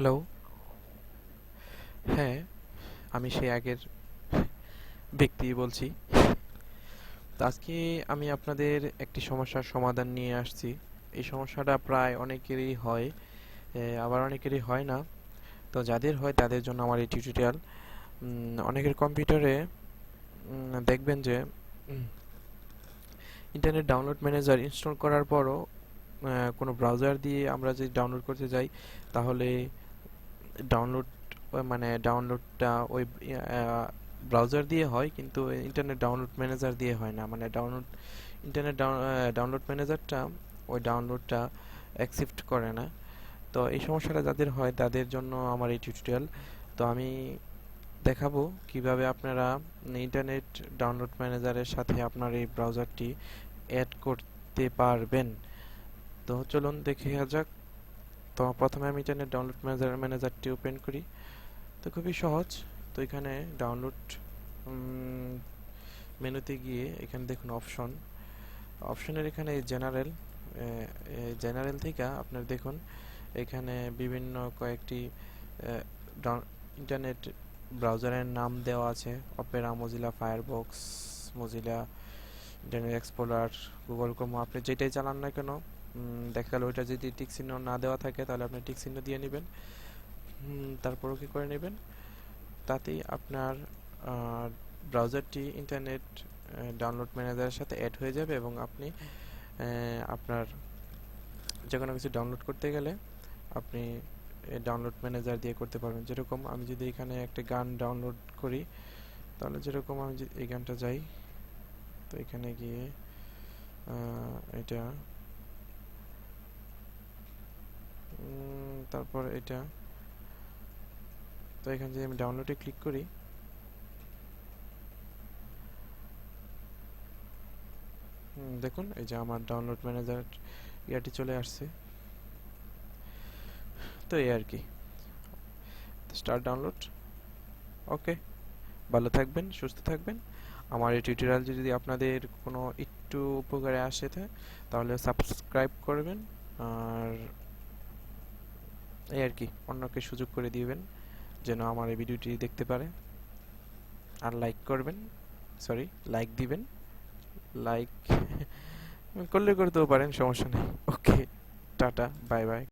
Hello হ্যাঁ আমি সেই আগের ব্যক্তি বলছি। তো আজকে আমি আপনাদের একটি সমস্যার সমাধান নিয়ে আসছি। এই সমস্যাটা প্রায় অনেকেরই হয় আবার অনেকেরই হয় না। তো যাদের হয় তাদের জন্য আমার এই টিউটোরিয়াল অনেকের কম্পিউটারে দেখবেন যে ইন্টারনেট ডাউনলোড ম্যানেজার ইনস্টল করার পরও কোনো ব্রাউজার দিয়ে আমরা যদি ডাউনলোড করতে যাই, তাহলে ডাউনলোড মানে ডাউনলোডটা ওই ব্রাউজার দিয়ে হয়, কিন্তু ইন্টারনেট ডাউনলোড ম্যানেজার দিয়ে হয় না। মানে ডাউনলোড ইন্টারনেট ডাউনলোড ম্যানেজারটা ওই ডাউনলোডটা অ্যাকসেপ্ট করে না। তো এই সমস্যাটা যাদের হয়, তাদের জন্য আমার এই টিউটোরিয়াল তো আমি দেখাবো কীভাবে আপনারা ইন্টারনেট ডাউনলোড ম্যানেজারের সাথে আপনার এই ব্রাউজারটি অ্যাড করতে পারবেন। তো চলুন দেখে যাক। তো প্রথমে আমি ইন্টারনেট ডাউনলোড ম্যানেজার ম্যানেজারটি ওপেন করি। তো খুবই সহজ। তো এখানে ডাউনলোড মেনুতে গিয়ে এখানে দেখুন অপশন অপশনের এখানে জেনারেল জেনারেল থেকে আপনার দেখুন, এখানে বিভিন্ন কয়েকটি ইন্টারনেট ব্রাউজারের নাম দেওয়া আছে। Opera Mozilla Firebox Mozilla Internet Explorer Google Chrome আপনি যেটাই চালান না কেন দেখা গেল ওইটা যদি টিক চিহ্ন না দেওয়া থাকে, তাহলে আপনি টিক চিহ্ন দিয়ে নেবেন। তারপরও কি করে নেবেন? তাতেই আপনার ব্রাউজারটি ইন্টারনেট ডাউনলোড ম্যানেজারের সাথে অ্যাড হয়ে যাবে এবং আপনি আপনার যে কোনো কিছু ডাউনলোড করতে গেলে আপনি ডাউনলোড ম্যানেজার দিয়ে করতে পারবেন। যেরকম আমি যদি এখানে একটা গান ডাউনলোড করি, তাহলে যেরকম আমি এই গানটা যাই, তো এখানে গিয়ে এটা তারপর এটা। তো এখানে যদি আমি ডাউনলোডে ক্লিক করি। দেখুন, এই যে আমার ডাউনলোড ম্যানেজার ইয়াটি চলে আসছে। তো এই আর কি। স্টার্ট ডাউনলোড ওকে ভালো থাকবেন, সুস্থ থাকবেন। আমার এই টিউটোরিয়াল যদি আপনাদের কোনো একটু উপকারে আসে তাহলে সাবস্ক্রাইব করবেন। আর এই আর কি, অন্যকে সুযোগ করে দিবেন, যেন আমার এই ভিডিওটি দেখতে পারে। আর লাইক করবেন সরি লাইক দিবেন। লাইক করলে করতেও পারেন, সমস্যা নেই। ওকে টাটা বাই বাই